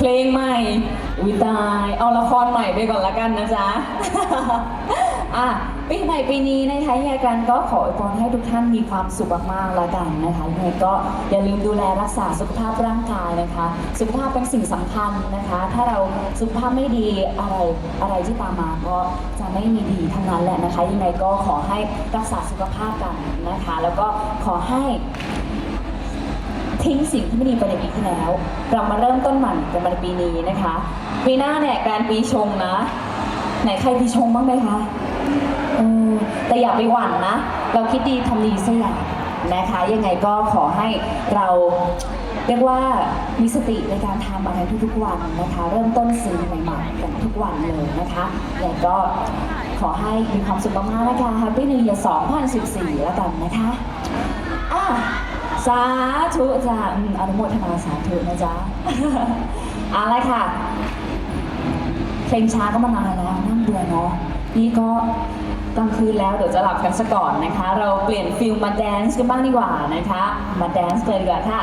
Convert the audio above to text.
เพลงใหม่อุ้ยตาย เอาละครใหม่ไปก่อนละกันนะจ๊ะ อะปีใหม่ปีนี้นะคะยังไงกันก็ขออวยพรให้ทุกท่านมีความสุขมากๆละกันนะคะยังไงก็อย่าลืมดูแลรักษาสุขภาพร่างกายนะคะ สุขภาพเป็นสิ่งสำคัญนะคะ ถ้าเราสุขภาพไม่ดีอะไรอะไรที่ตามมาก็จะไม่มีดีทั้งนั้นแหละนะคะ ยังไงก็ขอให้รักษาสุขภาพกันนะคะ แล้วก็ขอให้ ทิ้งสิ่งที่ไม่ดีไปในปีที่แล้ว เรามาเริ่มต้นใหม่กันในปีนี้นะคะปีหน้าเนี่ยการปีชงนะ ไหนใครปีชงบ้างไหมคะเออแต่อย่าไปหวั่นนะ เราคิดดีทำดีสักอย่างนะคะ ยังไงก็ขอให้เราเรียกว่ามีสติในการทำอะไรทุกๆวันนะคะ เริ่มต้นสิ่งใหม่ๆกันทุกวันเลยนะคะยังไงก็ขอให้มีความสุขมากๆนะคะ Happy New Year 2014 แล้วกันนะคะอะ สาธุจ้ะอืมอนุโมทนาสาธุนะจ๊ะเอาละค่ะ เพลงช้าก็มานานแล้วนั่งเบื่อเนาะนี่ก็กลางคืนแล้วเดี๋ยวจะหลับกันซะก่อนนะคะ เราเปลี่ยนฟิลมาแดนซ์กันบ้างดีกว่านะคะ มาแดนซ์เลยดีกว่าค่ะ